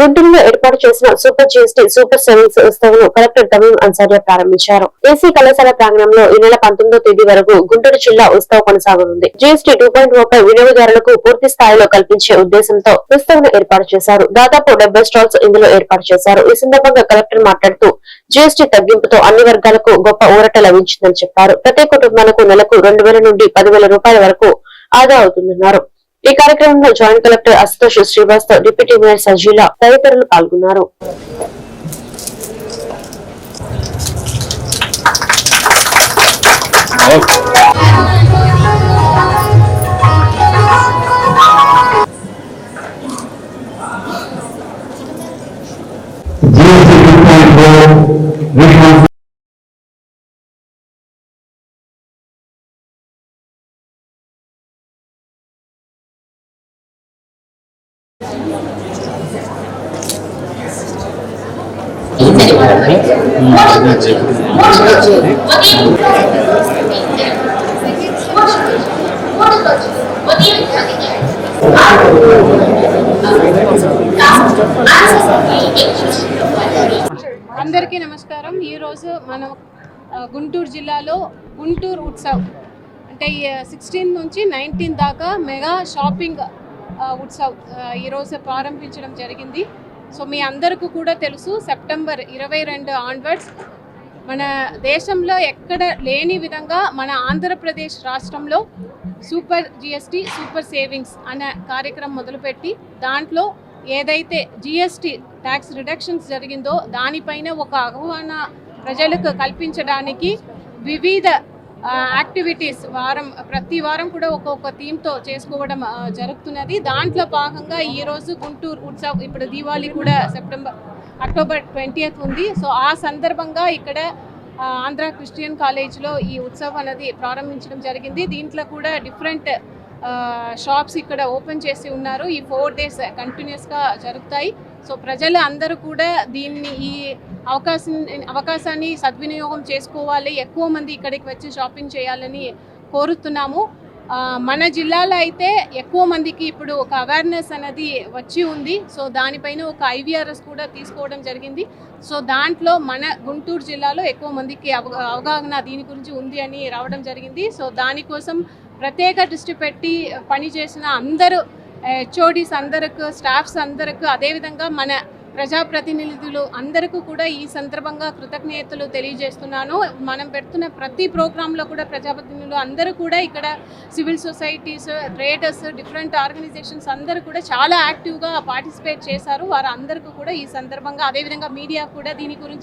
గుంటూరులో ఏర్పాటు చేసిన సూపర్ జిఎస్టీ సూపర్ సేవింగ్స్ ఉత్సవం కలెక్టర్ తమీం అన్సారియా ప్రారంభించారు. ఏసీ కళాశాల ప్రాంగణంలో ఈ నెల పంతొమ్మిదో తేదీ వరకు గుంటూరు జిల్లా ఉత్సవం కొనసాగనుంది జిఎస్టీ టూ పాయింట్ ఓపై వినియోగదారులకు పూర్తి స్థాయిలో కల్పించే ఉద్దేశంతో ఉత్సవం ఏర్పాటు చేశారు. దాదాపు డెబ్బై స్టాల్స్ ఇందులో ఏర్పాటు చేశారు. ఈ సందర్భంగా కలెక్టర్ మాట్లాడుతూ జిఎస్టీ తగ్గింపుతో అన్ని వర్గాలకు గొప్ప ఊరట లభించిందని చెప్పారు. ప్రతి కుటుంబాలకు నెలకు రెండు వేల నుండి పదివేల రూపాయల వరకు ఆదా అవుతుందన్నారు. ఈ కార్యక్రమంలో joint collector Ashutosh Srivastav deputy mayor Sajeela తదితరులు పాల్గొన్నారు అందరికీ నమస్కారం. ఈరోజు మనం గుంటూరు జిల్లాలో గుంటూరు ఉత్సవ్ అంటే సిక్స్టీన్ నుంచి నైన్టీన్ దాకా మెగా షాపింగ్ ఉత్సవ్ ఈరోజు ప్రారంభించడం జరిగింది. సో మీ అందరికీ కూడా తెలుసు సెప్టెంబర్ ఇరవై రెండు ఆన్వర్డ్స్. మన దేశంలో ఎక్కడ లేని విధంగా మన ఆంధ్రప్రదేశ్ రాష్ట్రంలో సూపర్ జిఎస్టీ సూపర్ సేవింగ్స్ అనే కార్యక్రమం మొదలుపెట్టి దాంట్లో ఏదైతే జిఎస్టీ ట్యాక్స్ రిడక్షన్స్ జరిగిందో దానిపైన ఒక అవగాహన ప్రజలకు కల్పించడానికి వివిధ యాక్టివిటీస్ వారం ప్రతి వారం కూడా ఒక్కొక్క థీమ్తో చేసుకోవడం జరుగుతున్నది. దాంట్లో భాగంగా ఈరోజు గుంటూరు ఉత్సవ్ ఇప్పుడు దీవాలి కూడా సెప్టెంబర్ అక్టోబర్ ట్వంటీయత్ ఉంది. సో ఆ సందర్భంగా ఇక్కడ ఆంధ్ర క్రిస్టియన్ కాలేజ్లో ఈ ఉత్సవం అనేది ప్రారంభించడం జరిగింది. దీంట్లో కూడా డిఫరెంట్ షాప్స్ ఇక్కడ ఓపెన్ చేసి ఉన్నారు. ఈ ఫోర్ డేస్ కంటిన్యూస్గా జరుగుతాయి. సో ప్రజలు అందరూ కూడా దీన్ని ఈ అవకాశం అవకాశాన్ని సద్వినియోగం చేసుకోవాలి ఎక్కువ మంది ఇక్కడికి వచ్చి షాపింగ్ చేయాలని కోరుతున్నాము. మన జిల్లాలో అయితే ఎక్కువ మందికి ఇప్పుడు ఒక అవేర్నెస్ అనేది వచ్చి ఉంది. సో దానిపైన ఒక ఐవీఆర్ఎస్ కూడా తీసుకోవడం జరిగింది. సో దాంట్లో మన గుంటూరు జిల్లాలో ఎక్కువ మందికి అవగా అవగాహన దీని గురించి ఉంది అని రావడం జరిగింది. సో దానికోసం ప్రత్యేక దృష్టి పెట్టి పనిచేసిన అందరూ హెచ్ఓడిస్ అందరికి స్టాఫ్స్ అందరికి అదేవిధంగా మన ప్రజాప్రతినిధులు అందరికీ కూడా ఈ సందర్భంగా కృతజ్ఞతలు తెలియజేస్తున్నాను. మనం పెడుతున్న ప్రతి ప్రోగ్రాంలో కూడా ప్రజాప్రతినిధులు అందరూ కూడా ఇక్కడ civil societies traders different organisations అందరూ కూడా చాలా యాక్టివ్గా పార్టిసిపేట్ చేశారు. వారు అందరికీ కూడా ఈ సందర్భంగా అదేవిధంగా మీడియా కూడా దీని గురించి